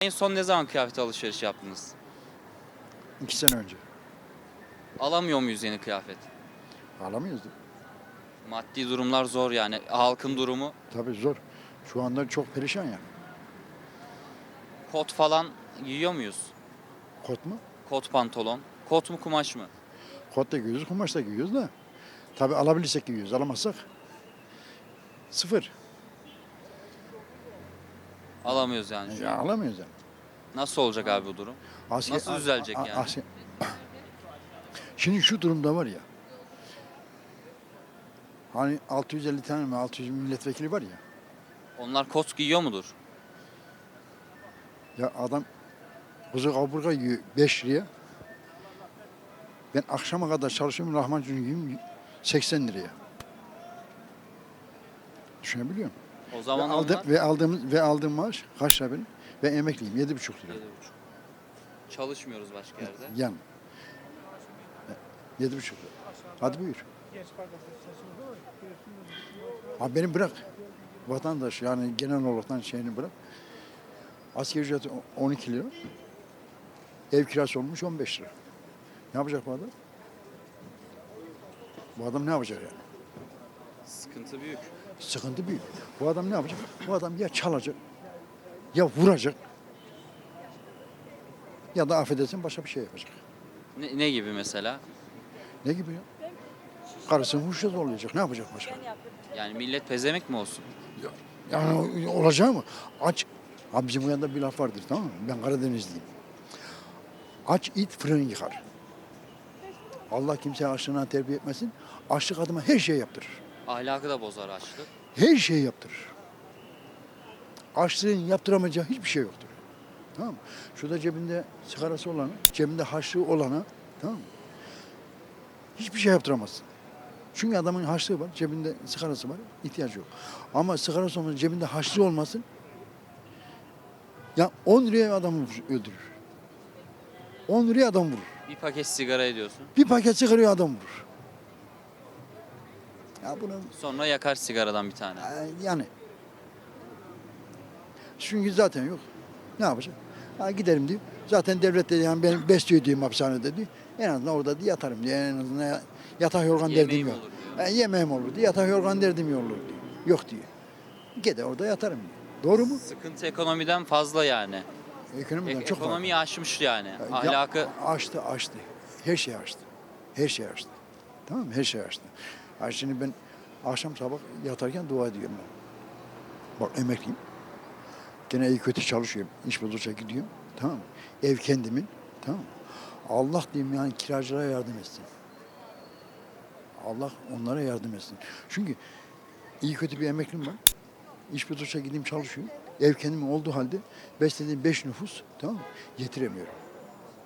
En son ne zaman kıyafet alışveriş yaptınız? İki sene önce. Alamıyor muyuz yeni kıyafet? Alamıyoruz. Maddi durumlar zor yani. Halkın durumu Tabii zor. Şu anda çok perişan yani. kot falan giyiyor muyuz? Kot mu? Kot pantolon. Kot mu kumaş mı? Kot da giyiyoruz, kumaş da giyiyoruz da. Tabii alabilirsek giyiyoruz. Alamazsak sıfır. Alamıyoruz yani. Ya, an. alamıyoruz yani. Nasıl olacak abi bu durum? Asker- Nasıl düzelecek a- a- yani? asker- Şimdi şu durumda var ya. Hani 650 tane mi 600 milletvekili var ya. Onlar kot giyiyor mudur? Ya adam kuzu kaburga yiyor 5 liraya. Ben akşama kadar çalışıyorum lahmacun yiyorum 80 liraya. Düşünebiliyor musun? O Ve, zaman aldı, onlar... ve aldığım ve aldığım maaş kaç lira benim? Ben emekliyim 7,5 lira. Yedi buçuk. Çalışmıyoruz başka yerde. Yan. 7,5 lira. Hadi buyur. Abi beni bırak. Vatandaş yani genel olarak şeyini bırak. Asgari ücret 12 lira. Ev kirası olmuş 15 lira. Ne yapacak bu adam? Bu adam ne yapacak yani? Sıkıntı büyük. Sıkıntı büyük. Bu adam ne yapacak? Bu adam ya çalacak, ya vuracak, ya da affedersin başka bir şey yapacak. Ne, ne gibi mesela? Ne gibi ya? Karısını huysuz olacak. Ne yapacak başka? Yani millet pezemek mi olsun? Yani olacağı mı? Aç. Abi bizim yanda bir laf vardır tamam mı? Ben Karadenizliyim. Aç it fırın yıkar. Allah kimseye açlığına terbiye etmesin. Açlık adıma her şey yaptırır. Ahlakı da bozar açlık. Her şeyi yaptırır. Açlığın yaptıramayacağı hiçbir şey yoktur. Tamam mı? Şurada cebinde sigarası olana, cebinde haçlığı olana, tamam mı? Hiçbir şey yaptıramazsın. Çünkü adamın haçlığı var, cebinde sigarası var, ihtiyacı yok. Ama sigarası olmadan cebinde haçlığı olmasın, ya 10 liraya adamı öldürür. 10 liraya adam vurur. Bir paket sigara ediyorsun. Bir paket sigaraya adam vurur. Ya bunun Sonra yakar sigaradan bir tane. Yani. Çünkü zaten yok. Ne yapacak? Ha, giderim diyor. Zaten devlet de yani benim besliyor diyeyim hapishanede diyor. En azından orada diye yatarım diyor. En azından ya- yatak yorgan Yemeğim derdim yok. olur diyor. Yemeğim olur diyor. Yatak yorgan derdim yok olur diyor. Yok diyor. Gider orada yatarım diyor. Doğru mu? Sıkıntı ekonomiden fazla yani. Ekonomiden Ek- çok fazla. ekonomiyi aşmış yani. Ya, Ahlakı açtı açtı. Her şey açtı. Her şey açtı. Tamam mı? Her şey açtı. Ha şimdi ben akşam sabah yatarken dua ediyorum ben. Bak emekliyim. Gene iyi kötü çalışıyorum. İş buldukça gidiyorum. Tamam? Ev kendimin. Tamam? Allah diyeyim yani kiracılara yardım etsin. Allah onlara yardım etsin. Çünkü iyi kötü bir emeklim var. İş buldukça gideyim çalışıyorum. Ev kendimin olduğu halde beslediğim beş nüfus tamam mı? Yetiremiyorum.